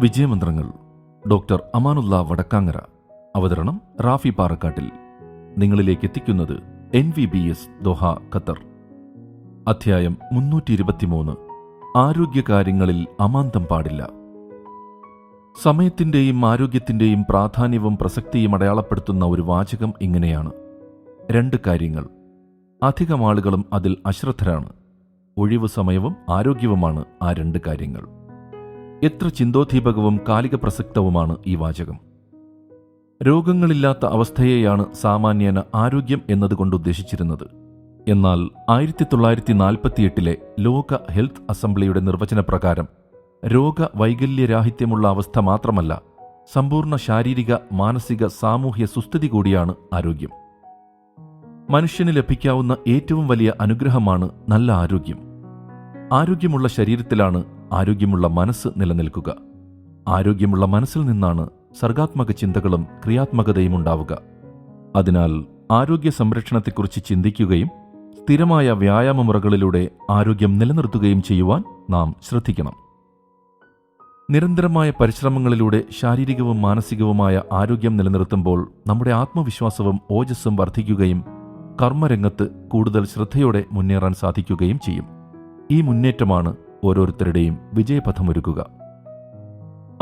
വിജയമന്ത്രങ്ങൾ doctor Amanullah Vadakkangara. അവതരണം റാഫി പാറക്കാട്ടിൽ. നിങ്ങളിലേക്ക് എത്തിക്കുന്നത് N V B S Doha Qatar. അധ്യായം മുന്നൂറ്റി ഇരുപത്തിമൂന്ന് ആരോഗ്യകാര്യങ്ങളിൽ അമാന്തം പാടില്ല. സമയത്തിന്റെയും ആരോഗ്യത്തിന്റെയും പ്രാധാന്യവും പ്രസക്തിയും അടയാളപ്പെടുത്തുന്ന ഒരു വാചകം ഇങ്ങനെയാണ്. രണ്ട് കാര്യങ്ങൾ. അധികം ആളുകളും അതിൽ അശ്രദ്ധരാണ്. ഒഴിവു സമയവും ആരോഗ്യവുമാണ് ആ രണ്ട് കാര്യങ്ങൾ. എത്ര ചിന്തോദ്ദീപകവും കാലിക പ്രസക്തവുമാണ് ഈ വാചകം. രോഗങ്ങളില്ലാത്ത അവസ്ഥയെയാണ് സാമാന്യേന ആരോഗ്യം എന്നതുകൊണ്ട് ഉദ്ദേശിച്ചിരുന്നത്. എന്നാൽ ആയിരത്തി തൊള്ളായിരത്തി നാൽപ്പത്തിയെട്ടിലെ ലോക ഹെൽത്ത് അസംബ്ലിയുടെ നിർവചനപ്രകാരം രോഗവൈകല്യരാഹിത്യമുള്ള അവസ്ഥ മാത്രമല്ല സമ്പൂർണ ശാരീരിക മാനസിക സാമൂഹ്യ സുസ്ഥിതി കൂടിയാണ് ആരോഗ്യം. മനുഷ്യന് ലഭിക്കാവുന്ന ഏറ്റവും വലിയ അനുഗ്രഹമാണ് നല്ല ആരോഗ്യം. ആരോഗ്യമുള്ള ശരീരത്തിലാണ് ആരോഗ്യമുള്ള മനസ്സ് നിലനിൽക്കുക. ആരോഗ്യമുള്ള മനസ്സിൽ നിന്നാണ് സർഗാത്മക ചിന്തകളും ക്രിയാത്മകതയും ഉണ്ടാവുക. അതിനാൽ ആരോഗ്യ സംരക്ഷണത്തെക്കുറിച്ച് ചിന്തിക്കുകയും സ്ഥിരമായ വ്യായാമമുറകളിലൂടെ ആരോഗ്യം നിലനിർത്തുകയും ചെയ്യുവാൻ നാം ശ്രദ്ധിക്കണം. നിരന്തരമായ പരിശ്രമങ്ങളിലൂടെ ശാരീരികവും മാനസികവുമായ ആരോഗ്യം നിലനിർത്തുമ്പോൾ നമ്മുടെ ആത്മവിശ്വാസവും ഓജസ്സും വർദ്ധിക്കുകയും കർമ്മരംഗത്ത് കൂടുതൽ ശ്രദ്ധയോടെ മുന്നേറാൻ സാധിക്കുകയും ചെയ്യും. ഈ മുന്നേറ്റമാണ് ഓരോരുത്തരുടെയും വിജയപഥമൊരുക്കുക.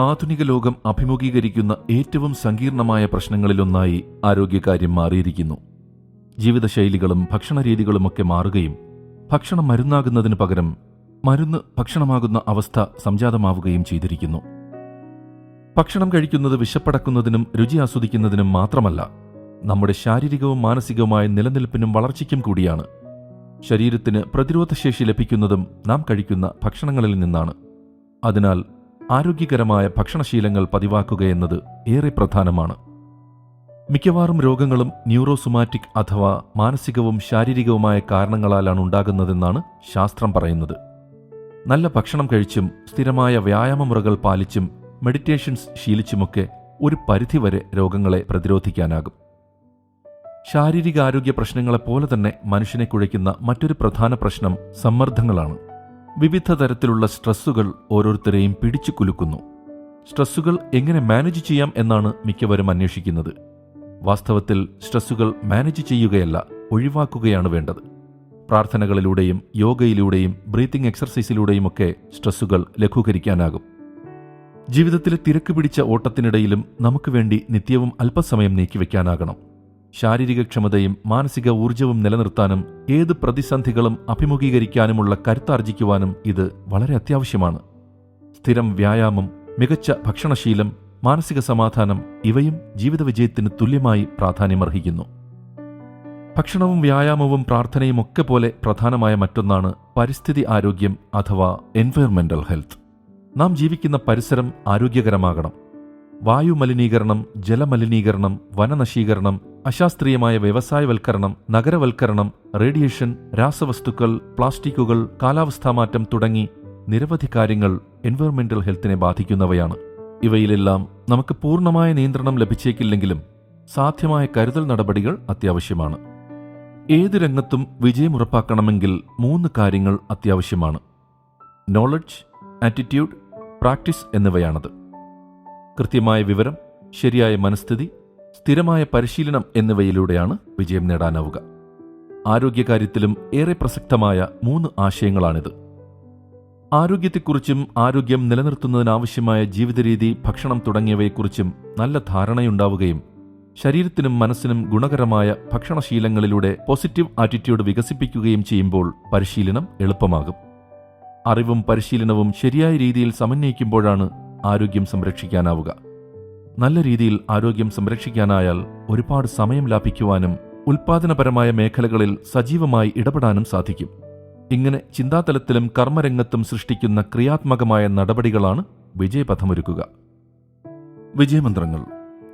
ആധുനിക ലോകം അഭിമുഖീകരിക്കുന്ന ഏറ്റവും സങ്കീർണമായ പ്രശ്നങ്ങളിലൊന്നായി ആരോഗ്യകാര്യം മാറിയിരിക്കുന്നു. ജീവിതശൈലികളും ഭക്ഷണരീതികളുമൊക്കെ മാറുകയും ഭക്ഷണം മരുന്നാകുന്നതിന് പകരം മരുന്ന് ഭക്ഷണമാകുന്ന അവസ്ഥ സംജാതമാവുകയും ചെയ്തിരിക്കുന്നു. ഭക്ഷണം കഴിക്കുന്നത് വിശപ്പടക്കുന്നതിനും രുചി ആസ്വദിക്കുന്നതിനും മാത്രമല്ല നമ്മുടെ ശാരീരികവും മാനസികവുമായ നിലനിൽപ്പിനും വളർച്ചയ്ക്കും കൂടിയാണ് ശരീരത്തിന് പ്രതിരോധശേഷി ലഭിക്കുന്നതും നാം കഴിക്കുന്ന ഭക്ഷണങ്ങളിൽ നിന്നാണ്. അതിനാൽ ആരോഗ്യകരമായ ഭക്ഷണശീലങ്ങൾ പതിവാക്കുകയെന്നത് ഏറെ പ്രധാനമാണ്. മിക്കവാറും രോഗങ്ങളും ന്യൂറോസുമാറ്റിക് അഥവാ മാനസികവും ശാരീരികവുമായ കാരണങ്ങളാലാണ് ഉണ്ടാകുന്നതെന്നാണ് ശാസ്ത്രം പറയുന്നത്. നല്ല ഭക്ഷണം കഴിച്ചും സ്ഥിരമായ വ്യായാമമുറകൾ പാലിച്ചും മെഡിറ്റേഷൻസ് ശീലിച്ചുമൊക്കെ ഒരു പരിധിവരെ രോഗങ്ങളെ പ്രതിരോധിക്കാനാകും. ശാരീരികാരോഗ്യ പ്രശ്നങ്ങളെപ്പോലെ തന്നെ മനുഷ്യനെ കുഴയ്ക്കുന്ന മറ്റൊരു പ്രധാന പ്രശ്നം സമ്മർദ്ദങ്ങളാണ്. വിവിധ തരത്തിലുള്ള സ്ട്രെസ്സുകൾ ഓരോരുത്തരെയും പിടിച്ചു കുലുക്കുന്നു. സ്ട്രെസ്സുകൾ എങ്ങനെ മാനേജ് ചെയ്യാം എന്നാണ് മിക്കവരും അന്വേഷിക്കുന്നത്. വാസ്തവത്തിൽ സ്ട്രെസ്സുകൾ മാനേജ് ചെയ്യുകയല്ല ഒഴിവാക്കുകയാണ് വേണ്ടത്. പ്രാർത്ഥനകളിലൂടെയും യോഗയിലൂടെയും ബ്രീത്തിംഗ് എക്സർസൈസിലൂടെയുമൊക്കെ സ്ട്രെസ്സുകൾ ലഘൂകരിക്കാനാകും. ജീവിതത്തിലെ തിരക്ക് പിടിച്ച ഓട്ടത്തിനിടയിലും നമുക്ക് വേണ്ടി നിത്യവും അല്പസമയം നീക്കിവെക്കാനാകണം. ശാരീരിക ക്ഷമതയും മാനസിക ഊർജവും നിലനിർത്താനും ഏത് പ്രതിസന്ധികളും അഭിമുഖീകരിക്കാനുമുള്ള കരുത്താർജിക്കുവാനും ഇത് വളരെ അത്യാവശ്യമാണ്. സ്ഥിരം വ്യായാമം മികച്ച ഭക്ഷണശീലം മാനസിക സമാധാനം ഇവയും ജീവിത വിജയത്തിന് തുല്യമായി പ്രാധാന്യമർഹിക്കുന്നു. ഭക്ഷണവും വ്യായാമവും പ്രാർത്ഥനയും ഒക്കെ പോലെ പ്രധാനമായ മറ്റൊന്നാണ് പരിസ്ഥിതി ആരോഗ്യം അഥവാ എൻവയർമെന്റൽ ഹെൽത്ത് നാം ജീവിക്കുന്ന പരിസരം ആരോഗ്യകരമാകണം. വായു മലിനീകരണം ജലമലിനീകരണം വനനശീകരണം അശാസ്ത്രീയമായ വ്യവസായവൽക്കരണം നഗരവൽക്കരണം റേഡിയേഷൻ രാസവസ്തുക്കൾ പ്ലാസ്റ്റിക്കുകൾ കാലാവസ്ഥാ മാറ്റം തുടങ്ങി നിരവധി കാര്യങ്ങൾ എൻവയോൺമെന്റൽ ഹെൽത്തിനെ ബാധിക്കുന്നവയാണ്. ഇവയിലെല്ലാം നമുക്ക് പൂർണമായ നിയന്ത്രണം ലഭിച്ചേക്കില്ലെങ്കിലും സാധ്യമായ കരുതൽ നടപടികൾ അത്യാവശ്യമാണ്. ഏത് രംഗത്തും വിജയമുറപ്പാക്കണമെങ്കിൽ മൂന്ന് കാര്യങ്ങൾ അത്യാവശ്യമാണ്. നോളജ് ആറ്റിറ്റ്യൂഡ് പ്രാക്ടീസ് എന്നിവയാണത്. കൃത്യമായ വിവരം ശരിയായ മനസ്ഥിതി സ്ഥിരമായ പരിശീലനം എന്നിവയിലൂടെയാണ് വിജയം നേടാനാവുക. ആരോഗ്യകാര്യത്തിലും ഏറെ പ്രസക്തമായ മൂന്ന് ആശയങ്ങളാണിത്. ആരോഗ്യത്തെക്കുറിച്ചും ആരോഗ്യം നിലനിർത്തുന്നതിനാവശ്യമായ ജീവിതരീതി ഭക്ഷണം തുടങ്ങിയവയെക്കുറിച്ചും നല്ല ധാരണയുണ്ടാവുകയും ശരീരത്തിനും മനസ്സിനും ഗുണകരമായ ഭക്ഷണശീലങ്ങളിലൂടെ പോസിറ്റീവ് ആറ്റിറ്റ്യൂഡ് വികസിപ്പിക്കുകയും ചെയ്യുമ്പോൾ പരിശീലനം എളുപ്പമാകും. അറിവും പരിശീലനവും ശരിയായ രീതിയിൽ സമന്വയിക്കുമ്പോഴാണ് ആരോഗ്യം സംരക്ഷിക്കാനാവുക. നല്ല രീതിയിൽ ആരോഗ്യം സംരക്ഷിക്കാനായാൽ ഒരുപാട് സമയം ലാഭിക്കുവാനും ഉൽപാദനപരമായ മേഖലകളിൽ സജീവമായി ഇടപെടാനും സാധിക്കും. ഇങ്ങനെ ചിന്താതലത്തിലും കർമ്മരംഗത്തും സൃഷ്ടിക്കുന്ന ക്രിയാത്മകമായ നടപടികളാണ് വിജയപഥമൊരുക്കുക. വിജയമന്ത്രങ്ങൾ.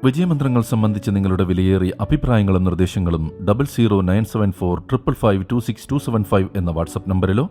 വിജയമന്ത്രങ്ങൾ സംബന്ധിച്ച് നിങ്ങളുടെ വിലയേറിയ അഭിപ്രായങ്ങളും നിർദ്ദേശങ്ങളും double zero nine seven four triple five two six two seven five എന്ന വാട്സപ്പ് നമ്പറിലോ